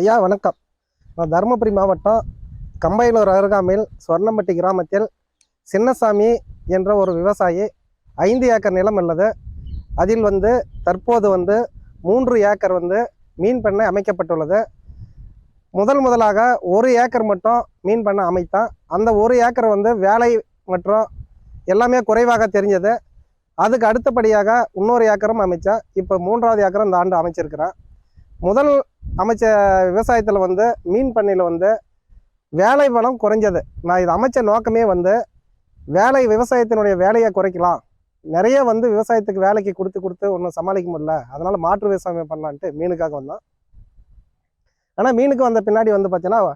ஐயா வணக்கம். நான் தருமபுரி மாவட்டம் கம்பையலூர் அருகாமையில் சொர்ணம்பட்டி கிராமத்தில் சின்னசாமி என்ற ஒரு விவசாயி ஐந்து ஏக்கர் நிலம் உள்ளது. அதில் வந்து தற்போது வந்து மூன்று ஏக்கர் வந்து மீன் பண்ணை அமைக்கப்பட்டுள்ளது. முதல் முதலாக ஒரு ஏக்கர் மட்டும் மீன் பண்ணை அமைத்தான். அந்த ஒரு ஏக்கர் வந்து வேலை மற்றும் எல்லாமே குறைவாக தெரிஞ்சது. அதுக்கு அடுத்தபடியாக இன்னொரு ஏக்கரும் அமைச்சேன் இப்போ மூன்றாவது ஏக்கரும் இந்த ஆண்டு அமைச்சிருக்கிறேன். முதல் அமைச்ச விவசாயத்தில் வந்து மீன் பண்ணையில் வந்து வேலை வளம் குறைஞ்சது. நான் இது அமைச்ச நோக்கமே வந்து வேலை விவசாயத்தினுடைய வேலையை குறைக்கலாம். நிறைய வந்து விவசாயத்துக்கு வேலைக்கு கொடுத்து கொடுத்து ஒன்றும் சமாளிக்க முடியல. அதனால் மாற்று விவசாயம் பண்ணலான்ட்டு மீனுக்காக வந்தான் ஆனால் மீனுக்கு வந்த பின்னாடி வந்து பார்த்தீங்கன்னா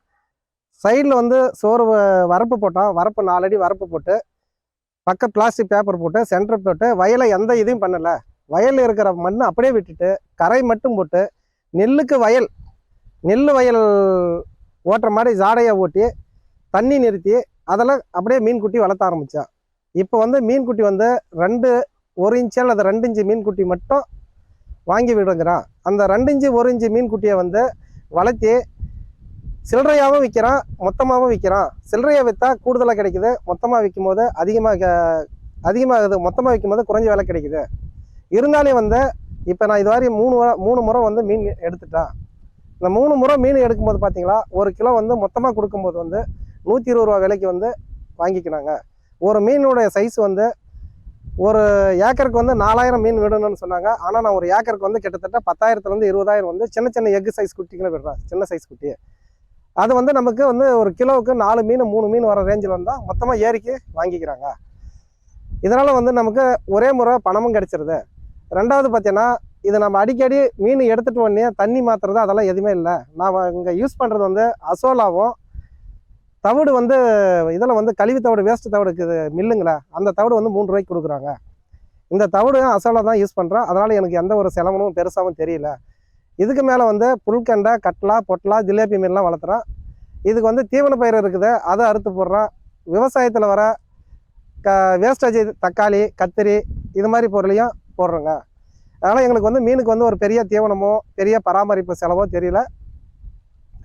சைடில் வந்து சோறு வரப்பு போட்டோம். வரப்பு நாலடி வரப்பு போட்டு பக்கம் பிளாஸ்டிக் பேப்பர் போட்டு சென்டர் போட்டு வயலை எந்த இதையும் பண்ணலை. வயலில் இருக்கிற மண் அப்படியே விட்டுட்டு கரை மட்டும் போட்டு நெல்லுக்கு வயல் நெல் வயல் ஓட்டுற மாதிரி ஜாடையாக ஓட்டி தண்ணி நிறுத்தி அதில் அப்படியே மீன் குட்டி வளர்த்த ஆரம்பித்தான் இப்போ வந்து மீன் குட்டி வந்து ரெண்டு ஒரு இன்ச்சு அல்லது ரெண்டு இன்ச்சு மீன் குட்டி மட்டும் வாங்கி விடுங்கிறான் அந்த ரெண்டு இன்ச்சு ஒரு இன்ச்சு மீன் குட்டியை வந்து வளர்த்தி சில்லறையாகவும் விற்கிறான் மொத்தமாகவும் விற்கிறான். சில்லறையை விற்றா கூடுதலாக கிடைக்குது. மொத்தமாக விற்கும் போது அதிகமாக அதிகமாகுது. மொத்தமாக விற்கும் போது குறைஞ்ச விலை கிடைக்குது. இருந்தாலும் வந்து இப்போ நான் இது வரையும் மூணு முறை மூணு முறை வந்து மீன் எடுத்துட்டேன். இந்த மூணு முறை மீன் எடுக்கும்போது பார்த்தீங்களா ஒரு கிலோ வந்து மொத்தமாக கொடுக்கும்போது வந்து நூற்றி இருபது ரூபா விலைக்கு வந்து வாங்கிக்கினாங்க. ஒரு மீனுடைய சைஸ் வந்து ஒரு ஏக்கருக்கு வந்து நாலாயிரம் மீன் விடணும்னு சொன்னாங்க. ஆனால் நான் ஒரு ஏக்கருக்கு வந்து கிட்டத்தட்ட பத்தாயிரத்துலேருந்து இருபதாயிரம் வந்து சின்ன சின்ன எக் சைஸ் குட்டிகளை விடுறேன். சின்ன சைஸ் குட்டி. அது வந்து நமக்கு வந்து ஒரு கிலோவுக்கு நாலு மீன் மூணு மீன் வர ரேஞ்சில் வந்தால் மொத்தமாக ஏரிக்கு வாங்கிக்கிறாங்க. இதனால் வந்து நமக்கு ஒரே முறை பணமும் கிடச்சிருது. ரெண்டாவது பார்த்தீங்கன்னா இது நம்ம அடிக்கடி மீன் எடுத்துகிட்டு உடனே தண்ணி மாற்றுறது அதெல்லாம் எதுவுமே இல்லை. நான் இங்கே யூஸ் பண்ணுறது வந்து அசோலாவும் தவிடு வந்து இதில் வந்து கழிவு தவிடு வேஸ்ட் தவிடு இருக்குது மில்லுங்களே அந்த தவிடு வந்து மூணு ரூபாய்க்கு கொடுக்குறாங்க. இந்த தவிடு அசோலா தான் யூஸ் பண்ணுறேன் அதனால் எனக்கு எந்த ஒரு செலவனும் பெருசாகவும் தெரியல. இதுக்கு மேலே வந்து புல்கண்டை கட்லா பொட்லா ஜிலேபி மீன்லாம் வளர்த்துறேன். இதுக்கு வந்து தீவன பயிர் இருக்குது அதை அறுத்து போடுறேன். விவசாயத்தில் வர க வேஸ்டேஜ் தக்காளி கத்திரி இது மாதிரி பொருளையும் போடுறோங்க. அதனால் எங்களுக்கு வந்து மீனுக்கு வந்து ஒரு பெரிய தீவனமோ பெரிய பராமரிப்பு செலவோ தெரியல.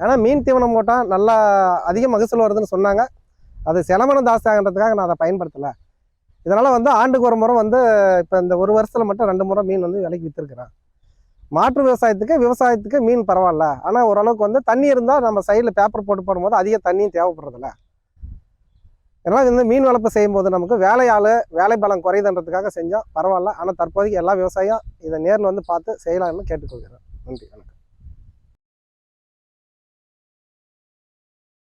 ஆனால் மீன் தீவனம் போட்டால் நல்லா அதிக மகசூல் வருதுன்னு சொன்னாங்க. அது செலவனம் ஜாஸ்தி நான் அதை பயன்படுத்தலை. இதனால் வந்து ஆண்டுக்கு ஒரு முறை வந்து இப்போ இந்த ஒரு வருஷத்தில் மட்டும் ரெண்டு முறை மீன் வந்து விலைக்கு விற்றுருக்குறேன் மாற்று விவசாயத்துக்கு விவசாயத்துக்கு மீன் பரவாயில்ல. ஆனால் ஓரளவுக்கு வந்து தண்ணி இருந்தால் நம்ம சைடில் பேப்பர் போட்டு போடும்போது அதிக தண்ணியும் தேவைப்படுறதில்ல. இதனால் வந்து மீன் வளர்ப்பு செய்யும்போது நமக்கு வேலையாள் வேலை பலம் குறையுதுன்றதுக்காக செஞ்சால் பரவாயில்ல. ஆனால் தற்போதைக்கு எல்லா விவசாயியும் இதை நேரில் வந்து பார்த்து செய்யலாம்னு கேட்டுக்கொள்கிறேன். நன்றி வணக்கம்.